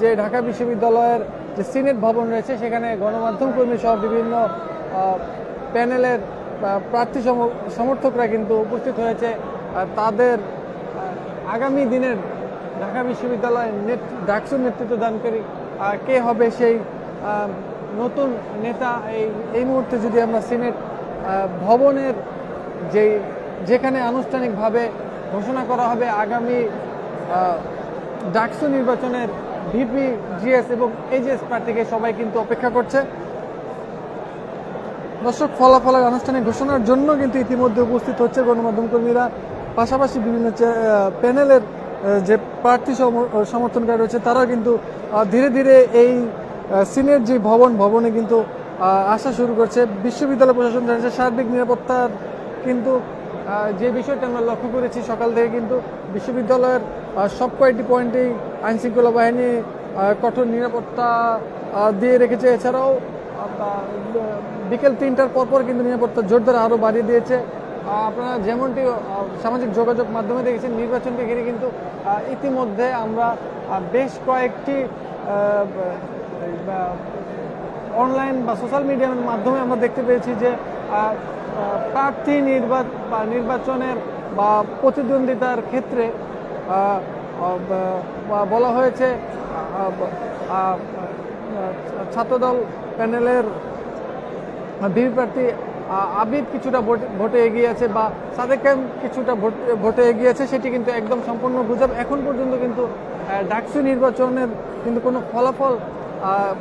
যে ঢাকা বিশ্ববিদ্যালয়ের যে সিনেট ভবন রয়েছে সেখানে গণমাধ্যম কর্মী সহ বিভিন্ন প্যানেলের প্রার্থী সম- সমর্থকরা কিন্তু উপস্থিত হয়েছে। তাদের আগামী দিনের ঢাকা বিশ্ববিদ্যালয়ের নেত- ডাকসুর নেতৃত্ব দানকারী আহ, কে হবে সেই নতুন নেতা এই এই মুহূর্তে যদি আমরা সিনেট ভবনের যেই যেখানে আনুষ্ঠানিকভাবে ঘোষণা করা হবে আগামী ডাকসু নির্বাচনের ভিপি, জিএস এবং এইচএস প্রার্থীকে সবাই কিন্তু অপেক্ষা করছে। দর্শক, ফলাফলের আনুষ্ঠানিক ঘোষণার জন্য কিন্তু ইতিমধ্যে উপস্থিত হচ্ছে গণমাধ্যম কর্মীরা। পাশাপাশি বিভিন্ন প্যানেলের যে প্রার্থী সম- সমর্থনকারী রয়েছে, তারাও কিন্তু ধীরে ধীরে এই সিনেট যে ভবন, ভবনে কিন্তু আসা শুরু করছে। বিশ্ববিদ্যালয় প্রশাসন জানিয়েছে, সার্বিক নিরাপত্তার কিন্তু যে বিষয়টা আমরা লক্ষ্য করেছি সকাল থেকে কিন্তু বিশ্ববিদ্যালয়ের সব কয়েকটি পয়েন্টেই আইন শৃঙ্খলা বাহিনী কঠোর নিরাপত্তা দিয়ে রেখেছে। এছাড়াও বিকেল তিনটার পরপর কিন্তু নিরাপত্তা জোরদার আরও বাড়িয়ে দিয়েছে। আপনারা যেমনটি সামাজিক যোগাযোগ মাধ্যমে দেখেছেন, নির্বাচনকে ঘিরে কিন্তু ইতিমধ্যে আমরা বেশ কয়েকটি অনলাইন বা সোশ্যাল মিডিয়ার মাধ্যমে আমরা দেখতে পেয়েছি যে প্রার্থী নির্বাচনের বা প্রতিদ্বন্দ্বিতার ক্ষেত্রে বলা হয়েছে ছাত্রদল প্যানেলের বিবি প্রার্থী আবিদ কিছুটা ভোট- ভোটে এগিয়ে আছে বা সাদেক খান কিছুটা ভোট- ভোটে এগিয়ে আছে, সেটি কিন্তু একদম সম্পূর্ণ গুজব। এখন পর্যন্ত কিন্তু ডাকসু নির্বাচনের কিন্তু কোনো ফলাফল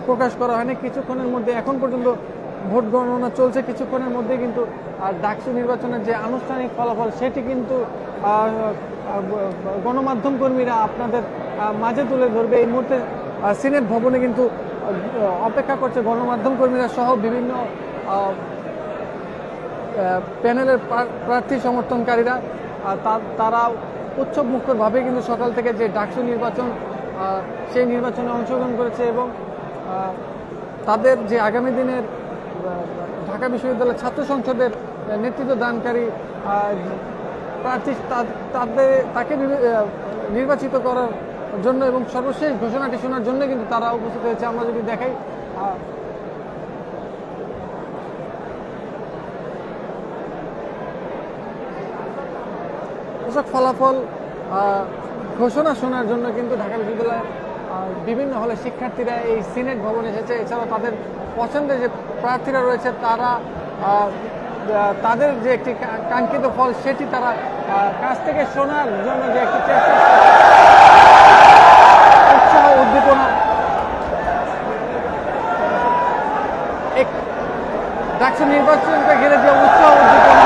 প্রকাশ করা হয়নি। কিছুক্ষণের মধ্যে এখন পর্যন্ত ভোট গণনা চলছে কিছুক্ষণের মধ্যে, কিন্তু ডাকসু নির্বাচনের যে আনুষ্ঠানিক ফলাফল, সেটি কিন্তু গণমাধ্যম কর্মীরা আপনাদের মাঝে তুলে ধরবে। এই মুহূর্তে সিনেট ভবনে কিন্তু অপেক্ষা করছে গণমাধ্যম কর্মীরা সহ বিভিন্ন প্যানেলের প্রার্থী সমর্থনকারীরা তারা উৎসব মুখরভাবে কিন্তু সকাল থেকে যে ডাকসু নির্বাচন সেই নির্বাচনে অংশগ্রহণ করেছে এবং তাদের যে আগামী দিনের ঢাকা বিশ্ববিদ্যালয়ের ছাত্র সংসদের নেতৃত্ব দানকারী প্রার্থী তাদের, তাকে নির্বাচিত করার জন্য এবং সর্বশেষ ঘোষণাটি শোনার জন্য কিন্তু তারা উপস্থিত হয়েছে। আমরা যদি দেখাই ফলাফল ঘোষণা শোনার জন্য কিন্তু ঢাকা বিশ্ববিদ্যালয়ের বিভিন্ন হলে শিক্ষার্থীরা এই সিনেট ভবনে এসেছে। এছাড়াও তাদের পছন্দের যে প্রার্থীরা রয়েছে, তারা তাদের যে একটি কাঙ্ক্ষিত ফল, সেটি তারা কাছ থেকে শোনার জন্য যে একটি চেষ্টা উৎসাহ উদ্দীপনা এক- ডাকসু নির্বাচনকে ঘিরে যে উৎসাহ উদ্দীপনা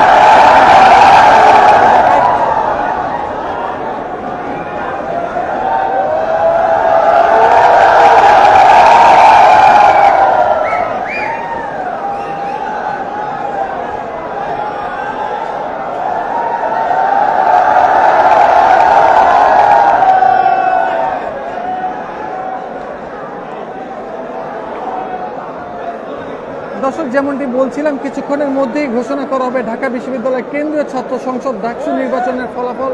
দর্শক, যেমনটি বলছিলাম, কিছুক্ষণের মধ্যেই ঘোষণা করা হবে ঢাকা বিশ্ববিদ্যালয় কেন্দ্রীয় ছাত্র সংসদ ডাকসু নির্বাচনের ফলাফল।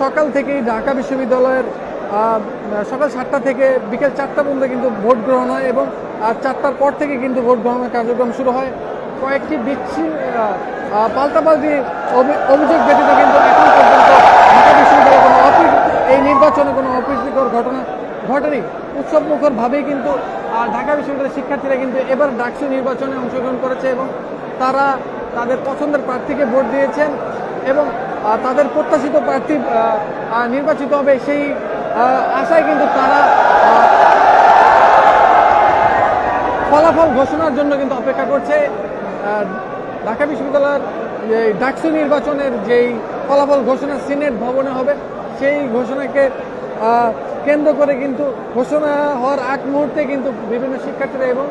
সকাল থেকেই ঢাকা বিশ্ববিদ্যালয়ের সকাল সাতটা থেকে বিকেল চারটা পর্যন্ত কিন্তু ভোট গ্রহণ হয় এবং চারটার পর থেকে কিন্তু ভোট গ্রহণের কার্যক্রম শুরু হয়। কয়েকটি বিচ্ছিন্ন পাল্টাপাল্টি অভি- অভিযোগ ব্যতীত কিন্তু এখন পর্যন্ত ঢাকা বিশ্ববিদ্যালয়ে কোনো এই নির্বাচনে কোনো অপ্রীতিকর ঘটনা ঘটেনি। উৎসব মুখর ভাবেই কিন্তু ঢাকা বিশ্ববিদ্যালয়ের শিক্ষার্থীরা কিন্তু এবার ডাকসু নির্বাচনে অংশগ্রহণ করেছে এবং তারা তাদের পছন্দের প্রার্থীকে ভোট দিয়েছেন এবং তাদের প্রত্যাশিত প্রার্থী নির্বাচিত হবে সেই আশায় কিন্তু তারা ফলাফল ঘোষণার জন্য কিন্তু অপেক্ষা করছে। ঢাকা বিশ্ববিদ্যালয়ের ডাকসু নির্বাচনের যেই ফলাফল ঘোষণা সিনেট ভবনে হবে, সেই ঘোষণাকে কেন্দ্র করে কিন্তু ঘোষণা হওয়ার আগ মুহূর্তে কিন্তু বিভিন্ন শিক্ষার্থীরা এবং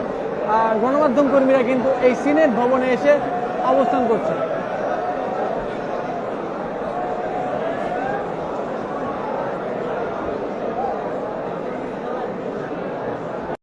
গণমাধ্যম কর্মীরা কিন্তু এই সিনেট ভবনে এসে অবস্থান করছে